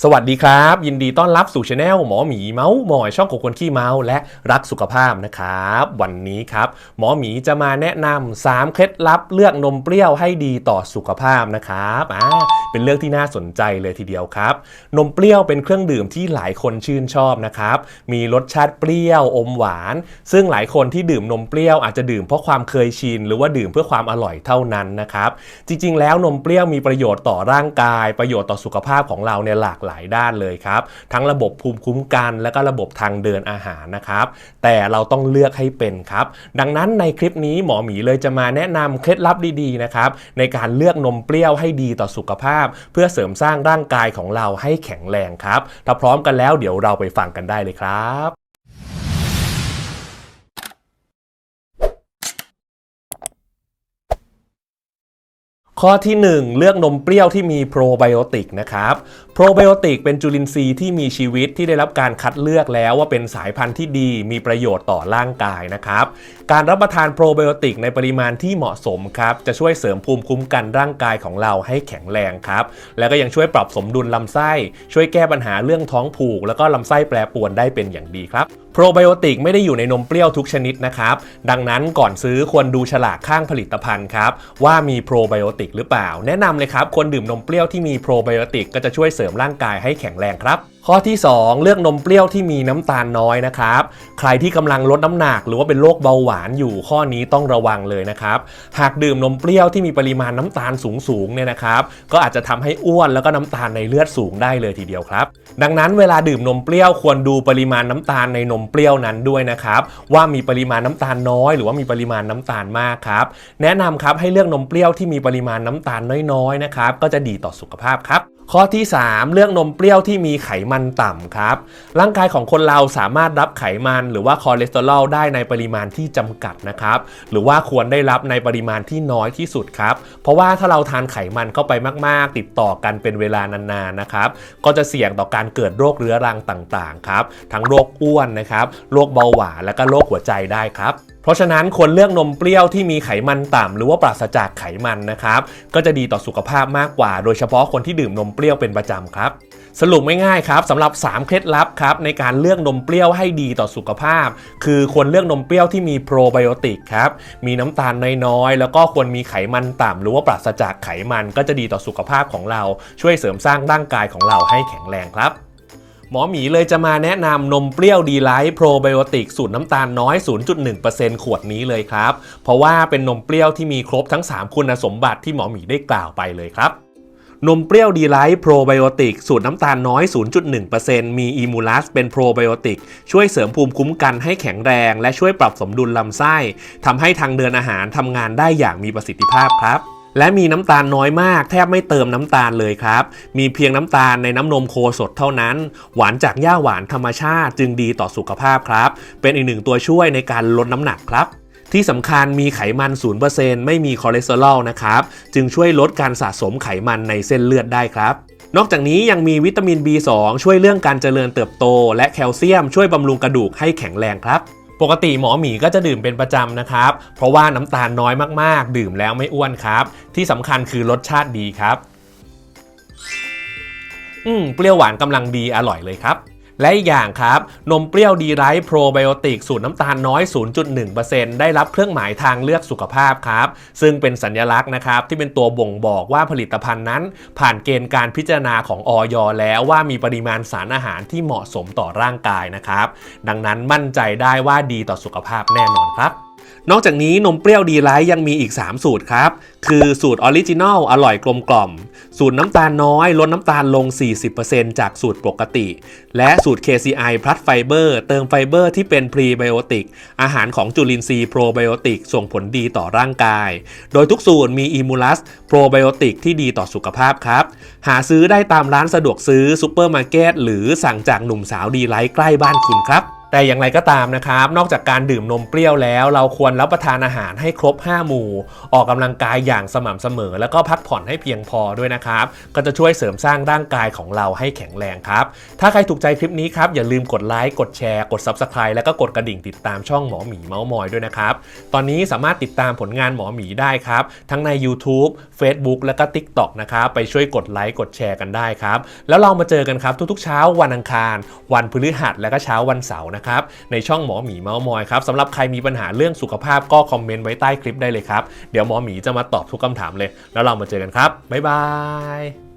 สวัสดีครับ ยินดีต้อนรับสู่ช anel หมอหมีเมาส์มอยช่องของคนขี้เมาส์และรักสุขภาพนะครับ วันนี้ครับ หมอหมีจะมาแนะนำ3เคล็ดลับเลือกนมเปรี้ยวให้ดีต่อสุขภาพนะครับอ่าเป็นเรื่องที่น่าสนใจเลยทีเดียวครับ นมเปรี้ยวเป็นเครื่องดื่มที่หลายคนชื่นชอบนะครับมีรสชาติเปรี้ยวอมหวาน ซึ่งหลายคนที่ดื่มนมเปรี้ยวอาจจะดื่มเพราะความเคยชินหรือว่าดื่มเพื่อความอร่อยเท่านั้นนะครับจริง ๆ แล้วนมเปรี้ยวมีประโยชน์ต่อร่างกาย ประโยชน์ต่อสุขภาพของเราเนี่ยหลากหลายด้านเลยครับ ทั้งระบบภูมิคุ้มกันและก็ระบบทางเดินอาหารนะครับ แต่เราต้องเลือกให้เป็นครับ ดังนั้นในคลิปนี้หมอหมีเลยจะมาแนะนำเคล็ดลับดีๆนะครับในการเลือกนมเปรี้ยวให้ดีต่อสุขภาพ เพื่อเสริมสร้างร่างกายของเราให้แข็งแรงครับ ถ้าพร้อมกันแล้วเดี๋ยวเราไปฟังกันได้เลยครับข้อที่ 1 เลือกนมเปรี้ยวที่มีโปรไบโอติกนะครับโปรไบโอติกเป็นจุลินทรีย์ที่มีชีวิตที่ได้รับการคัดเลือกแล้วว่าเป็นสายพันธุ์ที่ดีมีประโยชน์ต่อร่างกายนะครับ การรับประทานโปรไบโอติกในปริมาณที่เหมาะสมครับจะช่วยเสริมภูมิคุ้มกันร่างกายของเราให้แข็งแรงครับ แล้วก็ยังช่วยปรับสมดุลลำไส้ ช่วยแก้ปัญหาเรื่องท้องผูก แล้วก็ลำไส้แปรปรวนได้เป็นอย่างดีครับโปรไบโอติกไม่ได้อยู่ในนมเปรี้ยวทุกชนิดนะครับ ดังนั้นก่อนซื้อควรดูฉลากข้างผลิตภัณฑ์ครับว่ามีโปรไบโอติกหรือเปล่า แนะนำเลยครับควรดื่มนมเปรี้ยวที่มีโปรไบโอติกก็จะช่วยเสริมร่างกายให้แข็งแรงครับ ข้อที่ 2 เลือกนมเปรี้ยวที่มีน้ำตาลน้อยนะครับ ใครที่กำลังลดน้ำหนักหรือว่าเป็นโรคเบาหวานอยู่ข้อนี้ต้องระวังเลยนะครับ หากดื่มนมเปรี้ยวที่มีปริมาณน้ำตาลสูงๆเนี่ยนะครับก็อาจจะทำให้อ้วนแล้วก็น้ำตาลในเลือดสูงได้เลยทีเดียวครับ ดังนั้นเวลาดื่มนมเปรี้ยวควรดูปริมาณน้ำตาลในนมเปรี้ยวนั้นด้วยนะครับว่ามีปริมาณน้ำตาลน้อย หรือว่ามีปริมาณน้ำตาลมากครับแนะนำครับให้เลือกนมเปรี้ยวที่มีปริมาณน้ำตาลน้อยๆนะครับก็จะดีต่อสุขภาพครับข้อที่ 3เลือกนมเปรี้ยวที่มีไขมันต่ำครับ ร่างกายของคนเราสามารถรับไขมันหรือว่าคอเลสเตอรอลได้ในปริมาณที่จำกัดนะครับ หรือว่าควรได้รับในปริมาณที่น้อยที่สุดครับ เพราะว่าถ้าเราทานไขมันเข้าไปมาก ๆ ติดต่อกันเป็นเวลานานๆนะครับ ก็จะเสี่ยงต่อการเกิดโรคเรื้อรังต่างๆครับ ทั้งโรคอ้วนนะครับ โรคเบาหวาน และก็โรคหัวใจได้ครับ เพราะฉะนั้นควรเลือกนมเปรี้ยวที่มีไขมันต่ำหรือว่าปราศจากไขมันนะครับ ก็จะดีต่อสุขภาพมากกว่า โดยเฉพาะคนที่ดื่มนมเปรี้ยวเป็นประจำครับ สรุปไม่ง่ายครับสำหรับ 3 เคล็ดลับครับในการเลือกนมเปรี้ยวให้ดีต่อสุขภาพ คือควรเลือกนมเปรี้ยวที่มีโปรไบโอติกครับมีน้ำตาลน้อยๆ แล้วก็ควรมีไขมันต่ำหรือว่าปราศจากไขมันก็จะดีต่อสุขภาพของเรา ช่วยเสริมสร้างร่างกายของเราให้แข็งแรงครับ หมอหมีเลยจะมาแนะนำนมเปรี้ยวดีไลท์โปรไบโอติกสูตรน้ำตาลน้อย 0.1%ขวดนี้เลยครับ เพราะว่าเป็นนมเปรี้ยวที่มีครบทั้ง 3 คุณสมบัติที่หมอหมีได้กล่าวไปเลยครับนมเปรี้ยวดีไลท์โปรไบโอติกสูตรน้ำตาลน้อย 0.1%มีอีมูลัสเป็นโปรไบโอติกช่วยเสริมภูมิคุ้มกันให้แข็งแรง และช่วยปรับสมดุลลำไส้ทำให้ทางเดินอาหารทำงานได้อย่างมีประสิทธิภาพครับ และมีน้ำตาลน้อยมาก แทบไม่เติมน้ำตาลเลยครับ มีเพียงน้ำตาลในน้ำนมโคสดเท่านั้น หวานจากหญ้าหวานธรรมชาติจึงดีต่อสุขภาพครับ เป็นอีกหนึ่งตัวช่วยในการลดน้ำหนักครับที่สำคัญมีไขมัน 0%ไม่มีคอเลสเตอรอลนะครับ จึงช่วยลดการสะสมไขมันในเส้นเลือดได้ครับ นอกจากนี้ยังมีวิตามิน B2 ช่วยเรื่องการเจริญเติบโต และแคลเซียมช่วยบำรุงกระดูกให้แข็งแรงครับ ปกติหมอหมีก็จะดื่มเป็นประจำนะครับ เพราะว่าน้ำตาลน้อยมากๆ ดื่มแล้วไม่อ้วนครับ ที่สำคัญคือรสชาติดีครับ อืมเปรี้ยวหวานกำลังดีอร่อยเลยครับ และอีกอย่างครับ นมเปรี้ยวดีไรท์โปรไบโอติกสูตรน้ำตาลน้อย 0.1%ได้รับเครื่องหมายทางเลือกสุขภาพครับ ซึ่งเป็นสัญลักษณ์นะครับ ที่เป็นตัวบ่งบอกว่าผลิตภัณฑ์นั้น ผ่านเกณฑ์การพิจารณาของออยแล้วว่ามีปริมาณสารอาหารที่เหมาะสมต่อร่างกายนะครับ ดังนั้นมั่นใจได้ว่าดีต่อสุขภาพแน่นอนครับ นอกจากนี้นมเปรี้ยวดีไลท์ยังมีอีก 3 สูตรครับ คือสูตรออริจินอลอร่อยกลมกล่อม สูตรน้ำตาลน้อยลดน้ำตาลลง 40%จากสูตรปกติ และสูตร KCI พลัสไฟเบอร์เติมไฟเบอร์ที่เป็นพรีไบโอติก อาหารของจุลินทรีย์โปรไบโอติกส่งผลดีต่อร่างกาย โดยทุกสูตรมีอีมูลัสโปรไบโอติกที่ดีต่อสุขภาพครับ หาซื้อได้ตามร้านสะดวกซื้อซูเปอร์มาร์เก็ตหรือสั่งจากหนุ่มสาวดีไลท์ใกล้บ้านคุณครับ แต่อย่างไรก็ตามนะครับ นอกจากการดื่มนมเปรี้ยวแล้ว เราควรรับประทานอาหารให้ครบ 5 หมู่ ออกกำลังกายอย่างสม่ำเสมอ แล้วก็พักผ่อนให้เพียงพอด้วยนะครับ ก็จะช่วยเสริมสร้างร่างกายของเราให้แข็งแรงครับ ถ้าใครถูกใจคลิปนี้ครับ อย่าลืมกดไลค์กดแชร์กด Subscribe แล้วก็กดกระดิ่งติดตามช่องหมอหมีเมาส์มอยด้วยนะครับ ตอนนี้สามารถติดตามผลงานหมอหมีได้ครับ ทั้งใน YouTube Facebook แล้วก็ TikTok นะครับไปช่วยกดไลค์กดแชร์กันได้ครับแล้วเรามาเจอกันครับทุกๆ เช้าวันอังคาร วันพฤหัสและก็เช้าวันเสาร์นะครับ ในช่องหมอหมีเมาส์มอยครับสำหรับใครมีปัญหาเรื่องสุขภาพก็คอมเมนต์ไว้ใต้คลิปได้เลยครับ เดี๋ยวหมอหมีจะมาตอบทุกคำถามเลย แล้วเรามาเจอกันครับ บ๊ายบาย